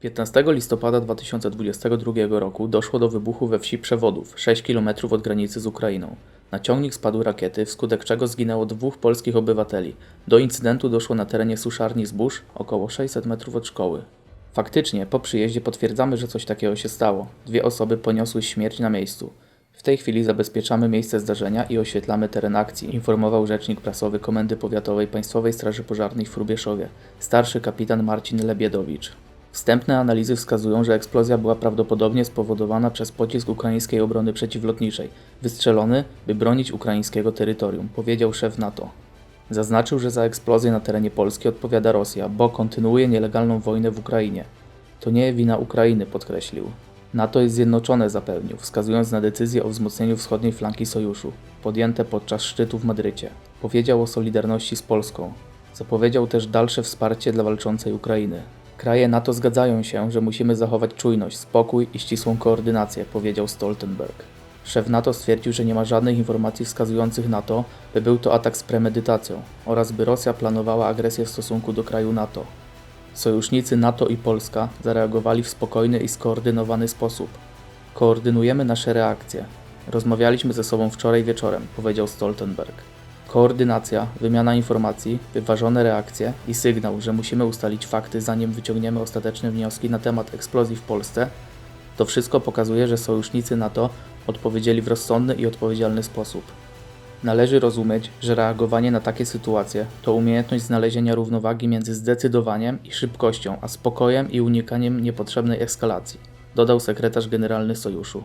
15 listopada 2022 roku doszło do wybuchu we wsi Przewodów, 6 km od granicy z Ukrainą. Na ciągnik spadły rakiety, wskutek czego zginęło dwóch polskich obywateli. Do incydentu doszło na terenie suszarni zbóż, około 600 metrów od szkoły. Faktycznie, po przyjeździe potwierdzamy, że coś takiego się stało. Dwie osoby poniosły śmierć na miejscu. W tej chwili zabezpieczamy miejsce zdarzenia i oświetlamy teren akcji, informował rzecznik prasowy Komendy Powiatowej Państwowej Straży Pożarnej w Frubieszowie, starszy kapitan Marcin Lebiedowicz. Wstępne analizy wskazują, że eksplozja była prawdopodobnie spowodowana przez pocisk ukraińskiej obrony przeciwlotniczej, wystrzelony, by bronić ukraińskiego terytorium, powiedział szef NATO. Zaznaczył, że za eksplozję na terenie Polski odpowiada Rosja, bo kontynuuje nielegalną wojnę w Ukrainie. To nie wina Ukrainy, podkreślił. NATO jest zjednoczone, zapewnił, wskazując na decyzję o wzmocnieniu wschodniej flanki sojuszu, podjęte podczas szczytu w Madrycie. Powiedział o solidarności z Polską. Zapowiedział też dalsze wsparcie dla walczącej Ukrainy. Kraje NATO zgadzają się, że musimy zachować czujność, spokój i ścisłą koordynację, powiedział Stoltenberg. Szef NATO stwierdził, że nie ma żadnych informacji wskazujących na to, by był to atak z premedytacją oraz by Rosja planowała agresję w stosunku do kraju NATO. Sojusznicy NATO i Polska zareagowali w spokojny i skoordynowany sposób. Koordynujemy nasze reakcje. Rozmawialiśmy ze sobą wczoraj wieczorem, powiedział Stoltenberg. Koordynacja, wymiana informacji, wyważone reakcje i sygnał, że musimy ustalić fakty, zanim wyciągniemy ostateczne wnioski na temat eksplozji w Polsce, to wszystko pokazuje, że sojusznicy NATO odpowiedzieli w rozsądny i odpowiedzialny sposób. Należy rozumieć, że reagowanie na takie sytuacje to umiejętność znalezienia równowagi między zdecydowaniem i szybkością, a spokojem i unikaniem niepotrzebnej eskalacji, dodał sekretarz generalny sojuszu.